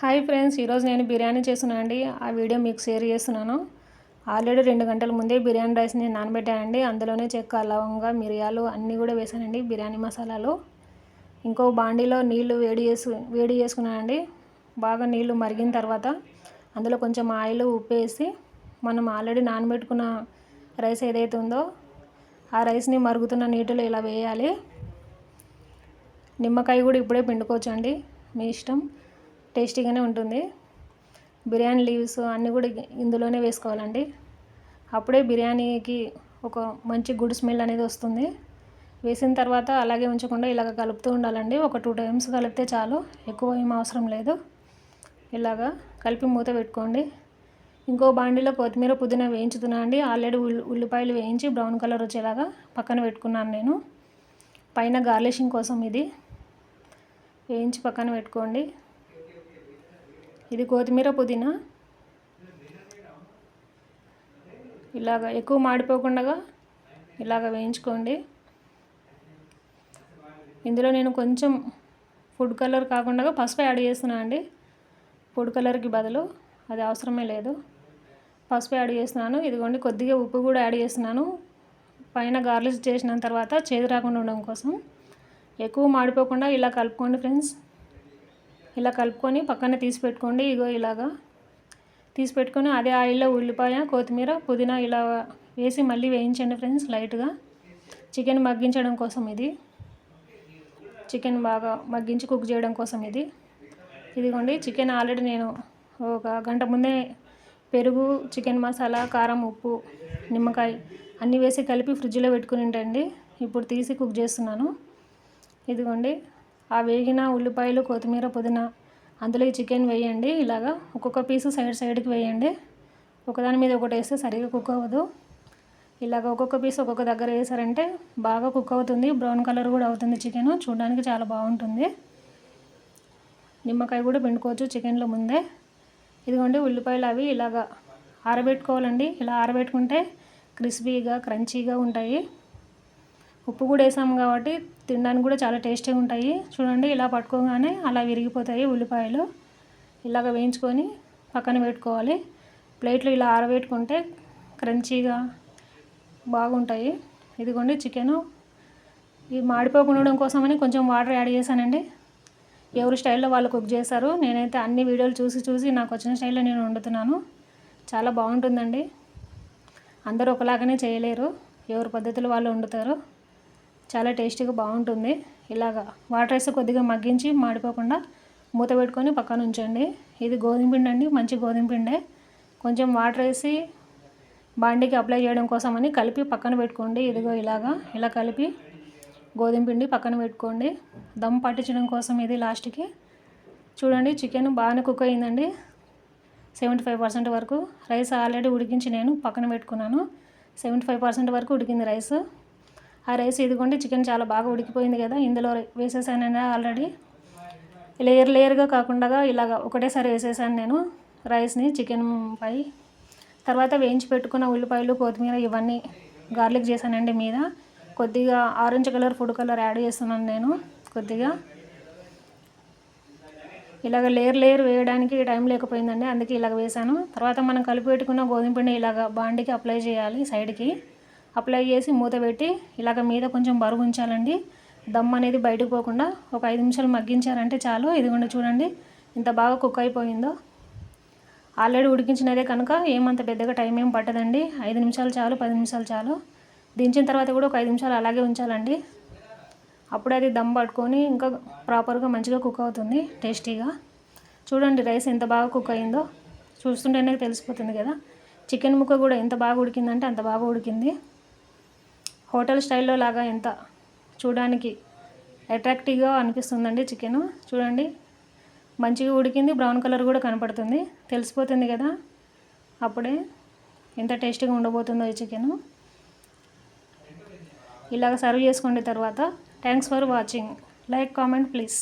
Hi friends ఈరోజు నేను బిర్యానీ చేస్తున్నాను అండి ఆ వీడియో మీకు షేర్ చేస్తున్నాను. ఆల్రెడీ రెండు గంటల ముందే బిర్యానీ రైస్ నేను నానబెట్టానండి. అందులోనే చెక్క లవంగా మిరియాలు అన్నీ కూడా వేసానండి బిర్యానీ మసాలాలు. ఇంకో బాండీలో నీళ్ళు వేడి చేసు వేడి చేసుకున్నానండి. బాగా నీళ్ళు మరిగిన తర్వాత అందులో కొంచెం ఆయిల్ ఉప్పు వేసి మనం ఆల్రెడీ నానబెట్టుకున్న రైస్ ఏదైతే ఉందో ఆ రైస్ని మరుగుతున్న నీటిలో ఇలా వేయాలి. నిమ్మకాయ కూడా ఇప్పుడే పిండుకోవచ్చండి. మీ ఇష్టం? టేస్టీగానే ఉంటుంది. బిర్యానీ లీవ్స్ అన్నీ కూడా ఇందులోనే వేసుకోవాలండి. అప్పుడే బిర్యానీకి ఒక మంచి గుడ్ స్మెల్ అనేది వస్తుంది. వేసిన తర్వాత అలాగే ఉంచకుండా ఇలాగ కలుపుతూ ఉండాలండి. ఒక టూ టైమ్స్ కలిపితే చాలు. ఎక్కువ ఏం అవసరం లేదు. ఇలాగా కలిపి మూత పెట్టుకోండి. ఇంకో బాండీలో కొత్తిమీర పుదీనా వేయించుతున్నా అండి. ఆల్రెడీ ఉల్లి ఉల్లిపాయలు వేయించి బ్రౌన్ కలర్ వచ్చేలాగా పక్కన పెట్టుకున్నాను నేను. పైన గార్లిషింగ్ కోసం ఇది. వేయించి పక్కన పెట్టుకోండి. ఇది కొత్తిమీర పుదీనా. ఇలాగ ఎక్కువ మాడిపోకుండా ఇలాగ వేయించుకోండి. ఇందులో నేను కొంచెం ఫుడ్ కలర్ కాకుండా పసుపు యాడ్ చేస్తున్నాను అండి. ఫుడ్ కలర్కి బదులు అది అవసరమే లేదు. పసుపు యాడ్ చేస్తున్నాను. ఇదిగోండి కొద్దిగా ఉప్పు కూడా యాడ్ చేస్తున్నాను. పైన గార్లిష్ చేసిన తర్వాత చేదు రాకుండా ఉండడం కోసం. ఎక్కువ మాడిపోకుండా ఇలా కలుపుకోండి ఫ్రెండ్స్. ఇలా కలుపుకొని పక్కన తీసి పెట్టుకోండి ఇగో ఇలాగా తీసి పెట్టుకొని అదే ఆయిల్లో ఉల్లిపాయ కొత్తిమీర పుదీనా ఇలా వేసి మళ్ళీ వేయించండి ఫ్రెండ్స్ లైట్గా. చికెన్ మగ్గించడం కోసం ఇది. చికెన్ బాగా మగ్గించి కుక్ చేయడం కోసం ఇది. ఇదిగోండి చికెన్ ఆల్రెడీ నేను ఒక గంట ముందే పెరుగు చికెన్ మసాలా కారం ఉప్పు నిమ్మకాయ అన్నీ వేసి కలిపి ఫ్రిడ్జ్లో పెట్టుకుని ఉంటండి ఇప్పుడు తీసి కుక్ చేస్తున్నాను. ఇదిగోండి ఆ వేగిన ఉల్లిపాయలు కొత్తిమీర పుదీనా అందులో ఈ చికెన్ వేయండి. ఇలాగా ఒక్కొక్క పీసు సైడ్ సైడ్కి వేయండి. ఒకదాని మీద ఒకటి వేస్తే సరిగా కుక్ అవ్వదు. ఇలాగ ఒక్కొక్క పీస్ ఒక్కొక్క దగ్గర వేసారంటే బాగా కుక్ అవుతుంది. బ్రౌన్ కలర్ కూడా అవుతుంది చికెన్. చూడడానికి చాలా బాగుంటుంది. నిమ్మకాయ కూడా పిండుకోవచ్చు చికెన్లో ముందే. ఇదిగోండి ఉల్లిపాయలు అవి ఇలాగా ఆరబెట్టుకోవాలండి. ఇలా ఆరబెట్టుకుంటే క్రిస్పీగా క్రంచీగా ఉంటాయి. ఉప్పు కూడా వేసాము కాబట్టి తినడానికి కూడా చాలా టేస్టీగా ఉంటాయి. చూడండి ఇలా పట్టుకోగానే అలా విరిగిపోతాయి ఉల్లిపాయలు. ఇలాగ వేయించుకొని పక్కన పెట్టుకోవాలి. ప్లేట్లు ఇలా ఆరబెట్టుకుంటే క్రంచీగా బాగుంటాయి. ఇదిగోండి చికెను. ఇది మాడిపోకుండా ఉండడం కోసమని కొంచెం వాటర్ యాడ్ చేశానండి. ఎవరు స్టైల్లో వాళ్ళు కుక్ చేశారు నేనైతే అన్ని వీడియోలు చూసి చూసి నాకు వచ్చిన స్టైల్లో నేను వండుతున్నాను. చాలా బాగుంటుందండి. అందరూ ఒకలాగానే చేయలేరు. ఎవరు పద్ధతులు వాళ్ళు వండుతారు చాలా టేస్టీగా బాగుంటుంది. ఇలాగా వాటర్ వేసి కొద్దిగా మగ్గించి మాడిపోకుండా మూత పెట్టుకొని పక్కన ఉంచండి. ఇది గోధుమ పిండి అండి మంచి గోధుమ పిండే. కొంచెం వాటర్ వేసి బాండీకి అప్లై చేయడం కోసమని కలిపి పక్కన పెట్టుకోండి. ఇదిగో ఇలాగా ఇలా కలిపి గోధుమ పిండి పక్కన పెట్టుకోండి. దమ్ పట్టించడం కోసం ఇది లాస్ట్కి. చూడండి చికెన్ బాగానే కుక్ అయిందండి. సెవెంటీ ఫైవ్ పర్సెంట్ వరకు రైస్ ఆల్రెడీ ఉడికించి నేను పక్కన పెట్టుకున్నాను. సెవెంటీ ఫైవ్ పర్సెంట్ వరకు ఉడికింది రైస్. ఆ రైస్ ఇదిగోండి చికెన్ చాలా బాగా ఉడికిపోయింది కదా ఇందులో వేసేసాను ఆల్రెడీ. లేయర్ లేయర్గా కాకుండా ఇలాగ ఒకటేసారి వేసేసాను నేను రైస్ని చికెన్ పై. తర్వాత వేయించి పెట్టుకున్న ఉల్లిపాయలు కొత్తిమీర ఇవన్నీ గార్లిక్ చేశానండి మీద. కొద్దిగా orange colour food colour add చేస్తున్నాను నేను కొద్దిగా. ఇలాగ లేయర్ లేయర్ వేయడానికి టైం లేకపోయిందండి అందుకే ఇలాగ వేసాను తర్వాత మనం కలిపి పెట్టుకున్న గోధుమ పిండి ఇలాగ బాండికి అప్లై చేయాలి సైడ్కి. అప్లై చేసి మూత పెట్టి ఇలాగ మీద కొంచెం బరువు ఉంచాలండి. దమ్ అనేది బయటకు పోకుండా ఒక ఐదు నిమిషాలు మగ్గించారంటే చాలు. ఇదిగోండి చూడండి ఇంత బాగా కుక్ అయిపోయిందో. ఆల్రెడీ ఉడికించినదే కనుక ఏమంత పెద్దగా టైం ఏం పట్టదండి. ఐదు నిమిషాలు చాలు పది నిమిషాలు చాలు. దించిన తర్వాత కూడా ఒక ఐదు నిమిషాలు అలాగే ఉంచాలండి. అప్పుడే అది దమ్ పట్టుకొని ఇంకా ప్రాపర్గా మంచిగా కుక్ అవుతుంది టేస్టీగా. చూడండి రైస్ ఎంత బాగా కుక్ అయిందో. చూస్తుంటేనే తెలిసిపోతుంది కదా. చికెన్ ముక్క కూడా ఎంత బాగా ఉడికిందంటే అంత బాగా ఉడికింది. హోటల్ స్టైల్లో లాగా ఎంత చూడడానికి అట్రాక్టివ్గా అనిపిస్తుందండి చికెన్. చూడండి. మంచిగా ఉడికింది. బ్రౌన్ కలర్ కూడా కనపడుతుంది. తెలిసిపోతుంది కదా. అప్పుడే ఎంత టేస్టీగా ఉండబోతుందో ఈ చికెన్. ఇలాగ సర్వ్ చేసుకోండి తర్వాత. Thanks for watching. Like comment please.